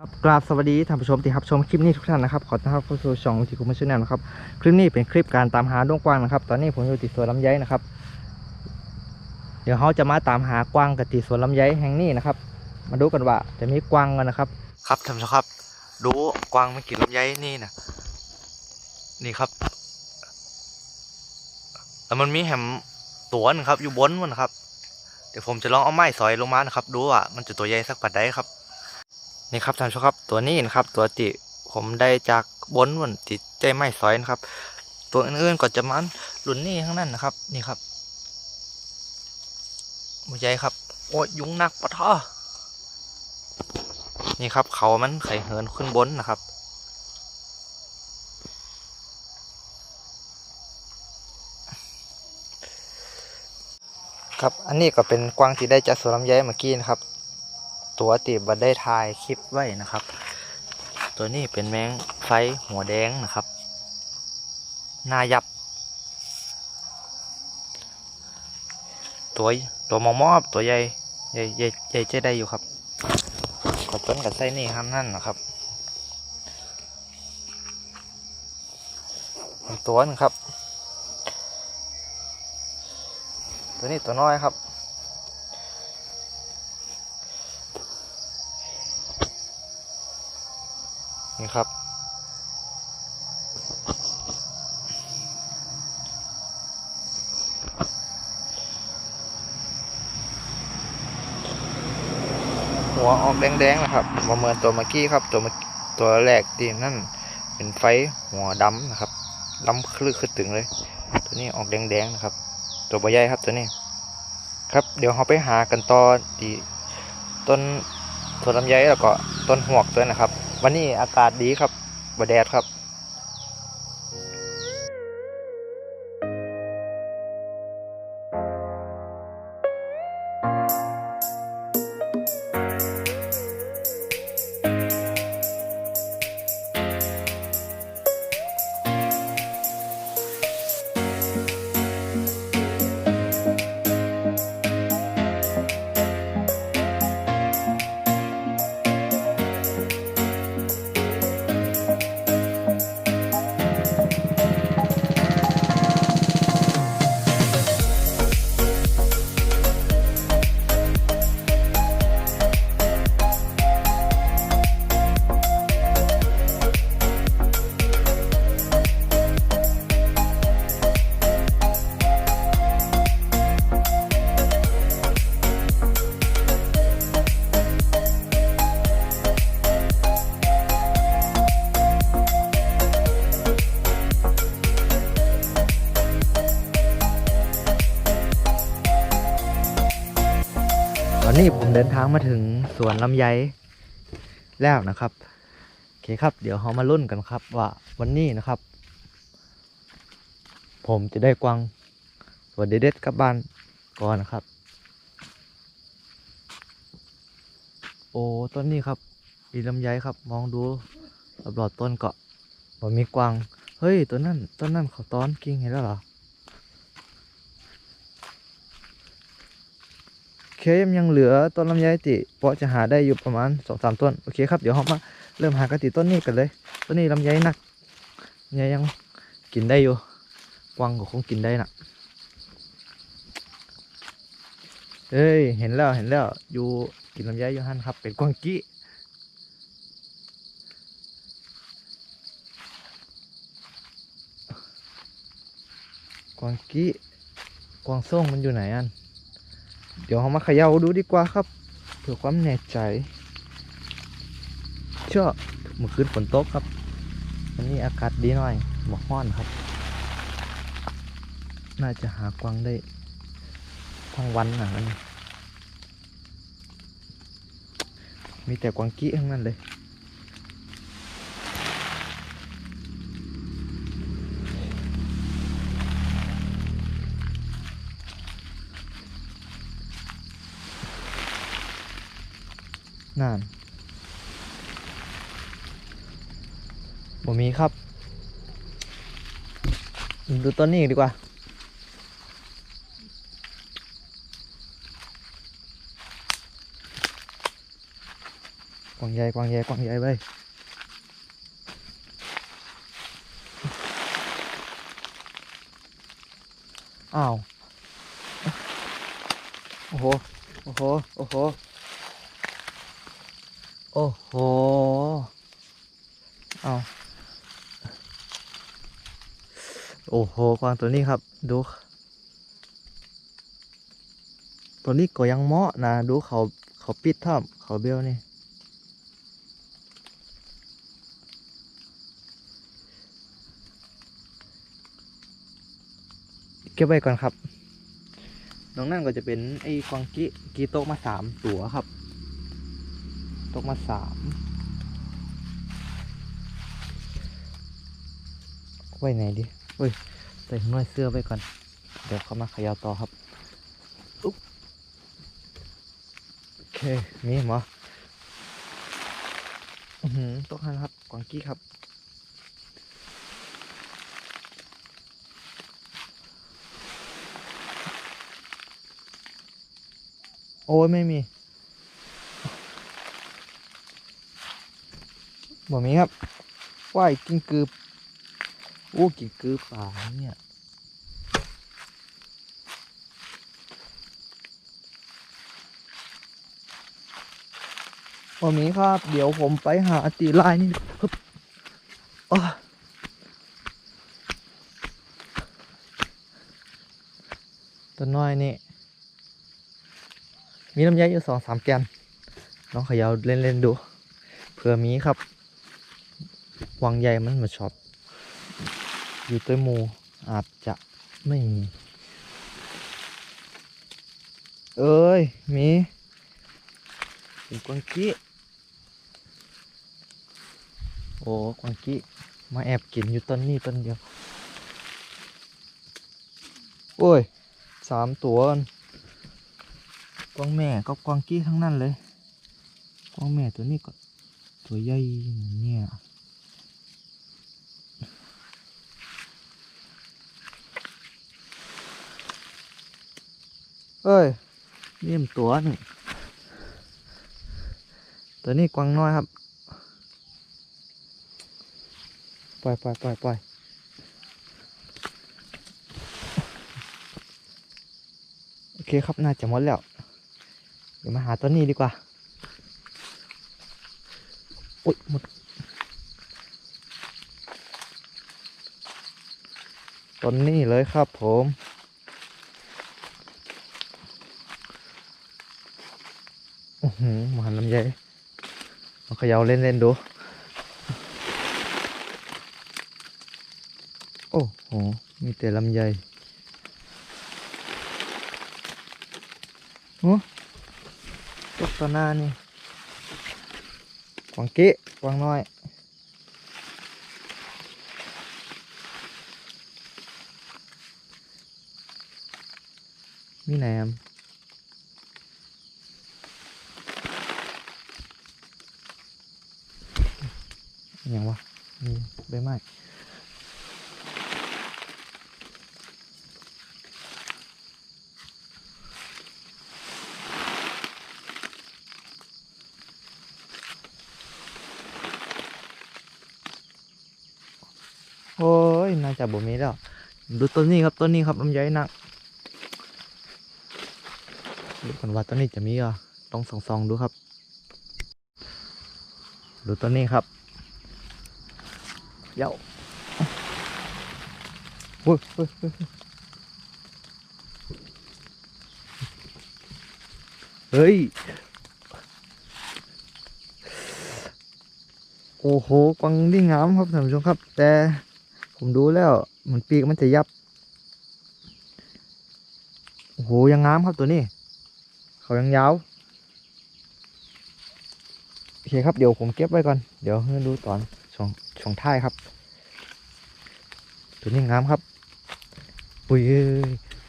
ครับกราบสวัสดีท่านผู้ชมที่รับชมคลิปนี้ทุกท่านนะครับขอต้อนรับเข้าสู่ช่องที่คุณมาชแนลนะครับคลิปนี้เป็นคลิปการตามหาดวงกวางนะครับ ตอนนี้ผมอยู่ที่สวนลำไยนะครับ เดี๋ยวเราจะมาตามหากวางกับที่สวนลำไยแห่งนี้นะครับ มาดูกันว่าจะมีกวางกันนะครับ ครับท่านผู้ชมครับ ดูกวางมันกินลำไยนี่นะนี่ครับแล้วมันมีแหมตัวนึงครับ อยู่บนมันนะครับ เดี๋ยวผมจะลองเอาไม้สอยลงมานะครับ ดูว่ามันจะตัวใหญ่สักปัดใดครับ นี่ครับท่านผู้ชมครับตัวนี้นะครับตัวที่ผมได้จากบนวันที่ใจไม้สอยนะครับ ตัวอื่นๆก็จะมันรุ่นนี้ทั้งนั้นนะครับนี่ครับมือใหญ่ครับ โอ้ยยุงหนักปะท่อนี่ครับเขามันไข่เหินขึ้นบนนะครับครับ อันนี้ก็เป็นกวางที่ได้จากสวนลำไยเมื่อกี้นะครับ ตัวตีบันได้ถ่ายคลิปไว้นะครับ ตัวนี้เป็นแมงไฟหัวแดงนะครับหน้ายับ ตัวตัวมอมอบตัวใหญ่ใหญ่ใหญ่ใหญ่ใจได้อยู่ครับขอต้นกับไส้นี่ครับนั่นนะครับตัวนึงครับ ตัวนี้ตัวน้อยครับ ครับ หัวออกแดงๆนะครับมาเมือนตัวเมื่อกี้ครับ ตัวตัวแรกตีนั่นเป็นไฟหัวดำนะครับดำคลึกขึ้นถึงเลย ตัวนี้ออกแดงๆนะครับ ตัวใบใหญ่ครับตัวนี้ ครับเดี๋ยวเราไปหากันต่อที่ต้นสวนลำไยแล้วก็ต้นหวกด้วยนะครับ วันนี้อากาศดีครับบแดดครับ นนี้ผมเดินทางมาถึงสวนลำไยแล้วนะครับโอเคครับ เดี๋ยวเรามาลุ้นกันครับ ว่าวันนี้นะครับ ผมจะได้กวางตัวเด็ดๆกลับบ้านก่อนนะครับ โอ้ต้นนี้ครับมีลำไยครับ มองดูรอบๆต้นเกาะบ่มีกวางเฮ้ยต้นนั้นต้นนั้นเขาตอนกิ่งเห็นแล้วเหรอ โอ เคยังเหลือต้นลำไยติเพราะจะหาได้อยู่ประมาณสองสามต้นโอเคครับเดี๋ยวเรามาเริ่มหากระติต้นนี้กันเลยต้นนี้ลำไยหนักลำไยยังกินได้อยู่กวางก็คงกินได้นะเอ้ยเห็นแล้วเห็นแล้วอยู่กินลำไยอยู่หันครับ เป็นกวางกี้กวางกี้กวางส้งมันอยู่ไหนอัน เดี๋ยวเรามาเขย่าดูดีกว่าครับ เพื่อความแน่ใจ เชื่อเมื่อคืนฝนตกครับวันนี้อากาศดีหน่อยหมอกห้อนครับ น่าจะหากวางได้ทั้งวันนะอันมีแต่กวางกี้ทั้งนั้นเลย นั่นบ่มีครับ ดูต้นนี้ดีกว่า กวางใหญ่กวางใหญ่กวางใหญ่ไปอ้าว โอ้โห โอ้โห โอ้โห โอ้โห เอาโอ้โหกวางตัวนี้ครับ ดู ตัวนี้ก็ยังเหมาะนะ ดูเขาเขาปิดท่อมเขาเบี้ยวนี่ เก็บไว้ก่อนครับน้องนั่นก็จะเป็นไอ้กวางกี้กีโตมาสามตัวครับ ตกมาสามไว้ไหนดิเฮ้ยใส่ห้อยเสื้อไว้ก่อน เดี๋ยวเขามาขยาวต่อครับอุ๊บโอเค มีหมออือหือตกหันครับกวางกี้ครับโอ้ยไม่มี บ่มีครับว่ายกิ้งกือโอ้กิ้งกือป่าเนี่ยบ่มีครับ เดี๋ยวผมไปหาตีลายนี่ครับอ้ตัวน้อยนี่ มีน้ำยาอยู่สองสามแกนลองขย่าเล่น ๆ ดู เผื่อมีครับ วังใหญ่มันมาช็อตอยู่ตัวมูอาจจะไม่มี เอ้ย มีเป็นกวางกี้ โอ้กวางกี้ มาแอบกินอยู่ต้นนี้ต้นเดียว โอ้ยสามตัวกวางแม่ก็กวางกี้ทั้งนั้นเลย กวางแม่ตัวนี้ก็ตัวใหญ่เนี่ย เอ้ยเลี่ยมตัวนี่ตัวนี้กวางน้อยครับ ปล่อยปล่อยปล่อยปล่อยโอเคครับน่าจะหมดแล้ว เดี๋ยวมาหาตัวนี้ดีกว่าโอ๊ยหมดต้นนี้เลยครับผม อือ หือหมาลำไยลองเขย่าเล่นเล่นๆดู โอ้โห มีแต่ลำไยโอ้ตกต่อหน้านี่กวางเกะกวางน้อยมีไหนอ่ อย่างวะมีใบไม้โอ้ยน่าจะบ่มีแล้วดูต้นนี้ครับต้นนี้ครับลำไยหนักดูก่อนว่าต้นนี้จะมีอะต้องสองส่องๆดูครับ ดูต้นนี้ครับ เย้าเฮ้ยเฮ้ยเฮ้ยเฮ้ย โอ้โหกวางนี่งามครับท่านผู้ชมครับ แต่ผมดูแล้วเหมือนปีกมันจะยับ โอ้โห ยังงามครับตัวนี้ เขายังยาว โอเคครับ เดี๋ยวผมเก็บไว้ก่อน เดี๋ยวให้ดูตอนช่วง ช่งท้ายครับ ตัวนี้งามครับอุ้ย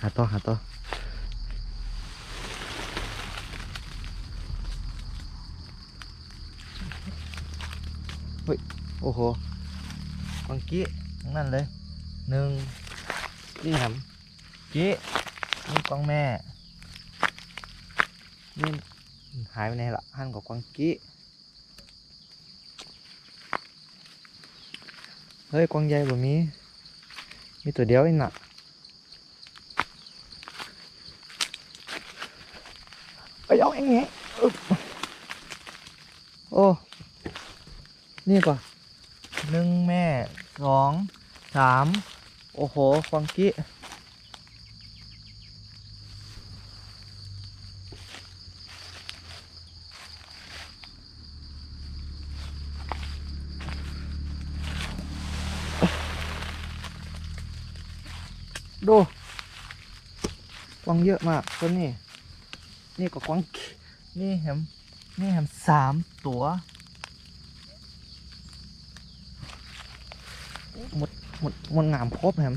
หาต่อหาต่อเฮ้ย โอ้โหกวางกี้นั้นเลยหนึ่งนี่ครับกี้นี่กวางแม่นี่หายไปไหนละหันกับกวางกี้ ฮ้ยกวางใหญ่บ่มีมีตัวเดียวเองน่ะไปเอาเองไงโอ้ นี่ก่อนหนึ่งแม่สองสามโอ้โห ควางกี้ ดูกวางเยอะมากตัวนี้ นี่ก็กวางนี่แฮมนี่แฮมสามตัวหมดหมดหมดงามครบแฮม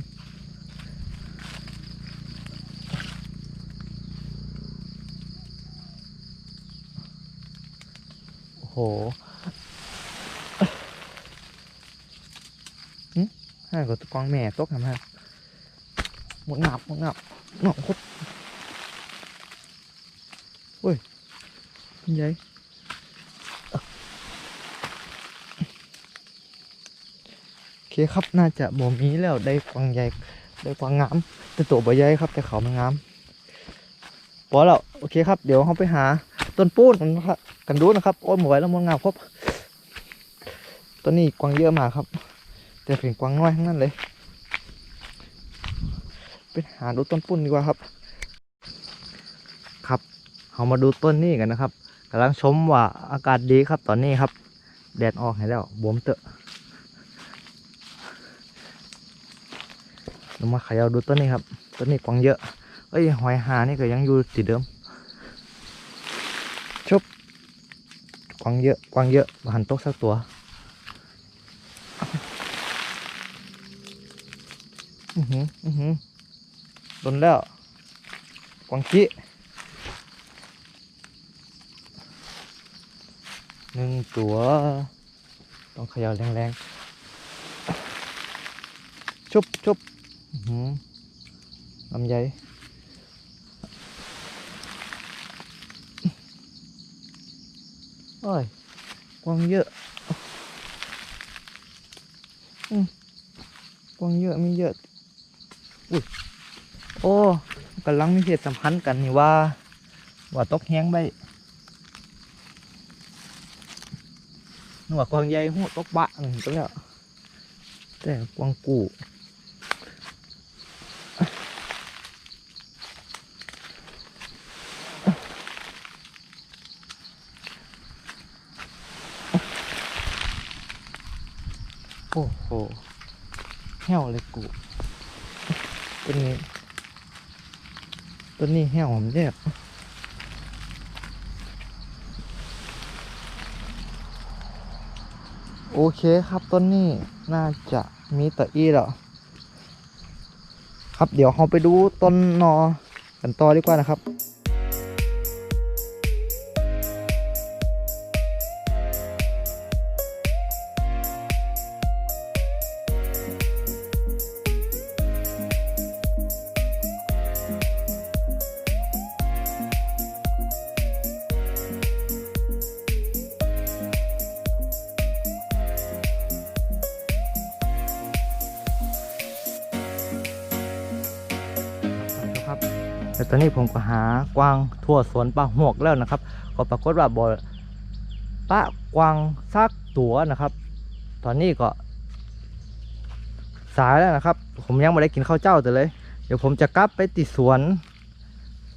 โอ้โหให้กับกองแม่ตกแฮมฮะ หมดงับหมดงับหนองครบเฮ้ยเป็นไงโอเคครับน่าจะบ่มีแล้วได้กวางใหญ่ได้กวางงามแต่ตัวบ่ใหญ่ครับแต่เขามันงามพอแล้วโอเคครับ เดี๋ยวเราไปหาต้นปูนกันครับกันดูนะครับโอ้ยหมวยแล้วมันงามครบต้นนี้กวางเยอะมากครับ แต่เป็นกวางน้อยทั้งนั้นเลย หาดูต้นปูนดีกว่าครับ ครับเรามาดูต้นนี้กันนะครับกำลังชมว่าอากาศดีครับตอนนี้ครับ แดดออกให้แล้วบวมเตอะเรามาขยาดูต้นนี้ครับต้นนี้กวางเยอะเอ้ยหอยหานี่ก็ยังอยู่สีเดิมชุบกวางเยอะกวางเยอะมาหันโต๊ะสักตัวอือหืออือหือ โดนแล้วกวางกี้หนึ่งตัว ต้องเขย่าแรงๆ ชุบชุบอื้อหือลำไยโอ้ยกวางเยอะอกวางเยอะมีเยอะ อุ้ย โอ้กำลังมีเหตุสัมพันธ์กันนี่ว่า ว่าตกแห้งไปนว่ากวางใหญ่หัวตกบะอืมตัวเนี้ยแต่กวางกูโอ้โหแห้วเลยกูตัวนี้ ต้นนี้แห้วผมแยบโอเคครับต้นนี้น่าจะมีตะอี้แล้วครับเดี๋ยวเราไปดูต้นนอกันต่อดีกว่านะครับ ตอนนี้ผมก็หากวางทั่วสวนป่าหวกแล้วนะครับ ก็ปรากฏว่าบ่ปะกวางซักตัวนะครับ ตอนนี้ก็ สายแล้วนะครับ ผมยังไม่ได้กินข้าวเจ้าแต่เลย เดี๋ยวผมจะกลับไปติดสวน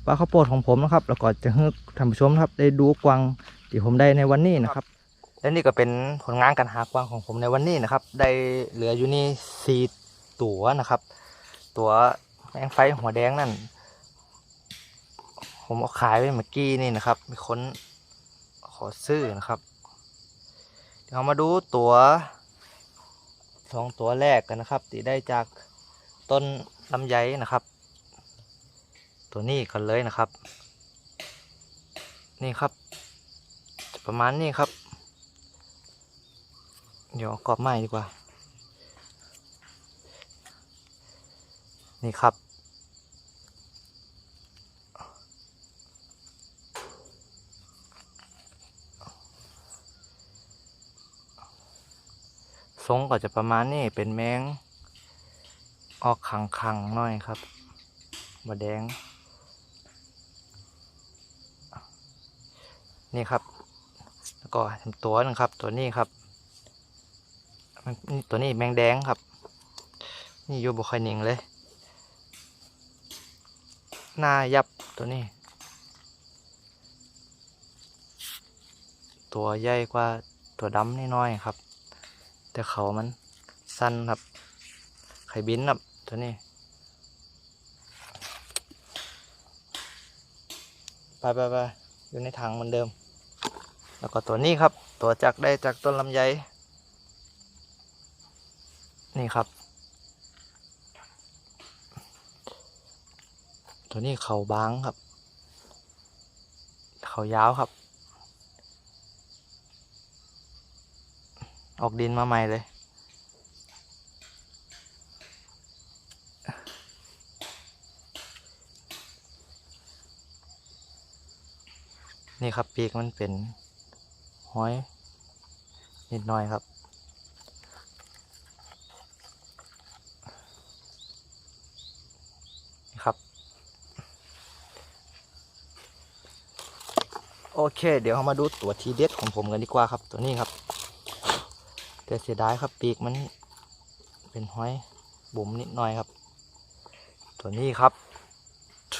ปลาข้าวโพดของผมนะครับ แล้วก็จะให้ท่านผู้ชมครับ ได้ดูกวางที่ผมได้ในวันนี้นะครับ และนี่ก็เป็นผลงานการหากวางของผมในวันนี้นะครับ ได้เหลืออยู่นี่สี่ตัวนะครับ ตัวแมงไฟหัวแดงนั่น ผมเอาขายไปเมื่อกี้นี่นะครับ มีคนขอซื้อนะครับ เดี๋ยวมาดูตัวสองตัวแรกกันนะครับที่ได้จากต้นลำไยนะครับ ตัวนี้กันเลยนะครับ นี่ครับประมาณนี้ครับ เดี๋ยวกรอบใหม่ดีกว่า นี่ครับ ทรงก็จะประมาณนี้เป็นแมง ออกขังขังๆหน่อยครับบะแดง นี่ครับ แล้วก็ตัวหนึงครับ ตัวนี้ครับ ตัวนี้แมงแดงครับ นี่อยู่บุคอยหนิงเลย หน้ายับตัวนี้ ตัวใหญ่กว่าตัวดำนิดน้อยครับ แต่เขามันสั้นครับ ไข่บินครับตัวนี้ไปไปไปอยู่ในถังเหมือนเดิม แล้วก็ตัวนี้ครับ ตัวจากได้จากต้นลำไย นี่ครับ ตัวนี้เขาบางครับ เขายาวครับ ออกดินมาใหม่เลย นี่ครับปีกมันเป็นห้อย นิดหน่อยครับนี่ครับ โอเค เดี๋ยวเรามาดูตัวทีเด็ดของผมกันดีกว่าครับตัวนี้ครับ แต่เสียดายครับปีกมันเป็นห้อยบุ๋มนิดหน่อยครับ ตัวนี้ครับช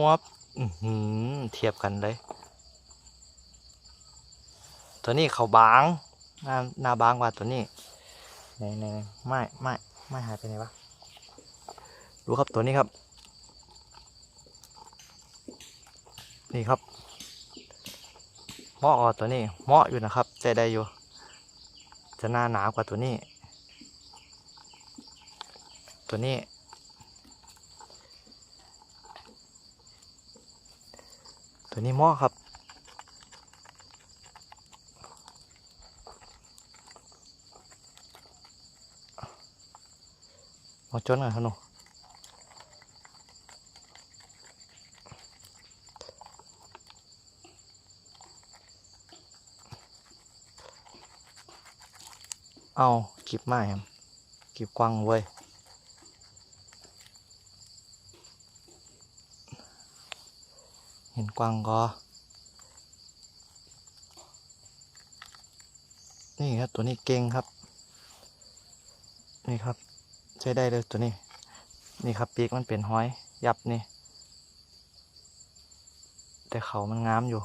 วบเทียบกันเลย ตัวนี้เขาบางหน้าหน้าบางกว่าตัวนี้ไหนไหนไม่ไม่ไม่หายไปไหนวะดูครับตัวนี้ครับ นี่ครับเหมาะกว่าตัวนี้เหมาะอยู่นะครับใจได้อยู่ จะหน้าหนาวกว่าตัวนี้ ตัวนี้ ตัวนี้หม้อครับม้อจนกันครับหนู เอาคลิปมาครับคลิปกว้างเว้ยเห็นกวางก็นี่ครับตัวนี้เก่งครับ นี่ครับใช้ได้เลยตัวนี้ นี่ครับปีกมันเป็นห้อยยับนี่ แต่เขามันงามอยู่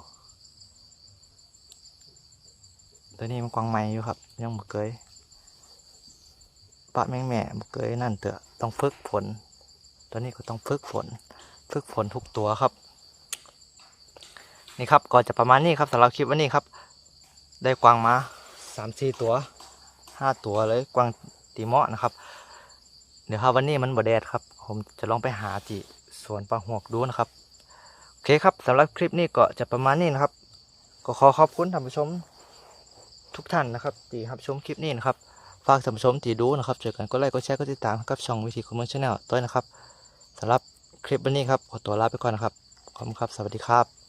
ตัวนี้มันกวางใหม่อยู่ครับ ยังบ่เกย ปะแมงแม่บ่เกยนั่นเตอะต้องฝึกฝนตัวนี้ก็ต้องฝึกฝนฝึกฝนทุกตัวครับ นี่ครับก็จะประมาณนี้ครับสำหรับคลิปวันนี้ครับ ได้กวางมาสามสี่ตัวห้าตัวเลยกวางตีเมาะนะครับ เดี๋ยวครับวันนี้มันบ่แดดครับ ผมจะลองไปหาที่สวนปลาหวกดูนะครับโอเคครับสำหรับคลิปนี้ก็จะประมาณนี้นะครับ ก็ขอขอบคุณท่านผู้ชมทุกท่านนะครับที่รับชมคลิปนี้นะครับ ฝากท่านผู้ชมที่ดูนะครับเจอกันก็ไลค์ก็แชร์ก็ติดตามกับช่องวิธีคอมเมอร์ชแนลด้วยนะครับสำหรับคลิปวันนี้ครับขอตัวลาไปก่อนนะครับขอบคุณครับสวัสดีครับ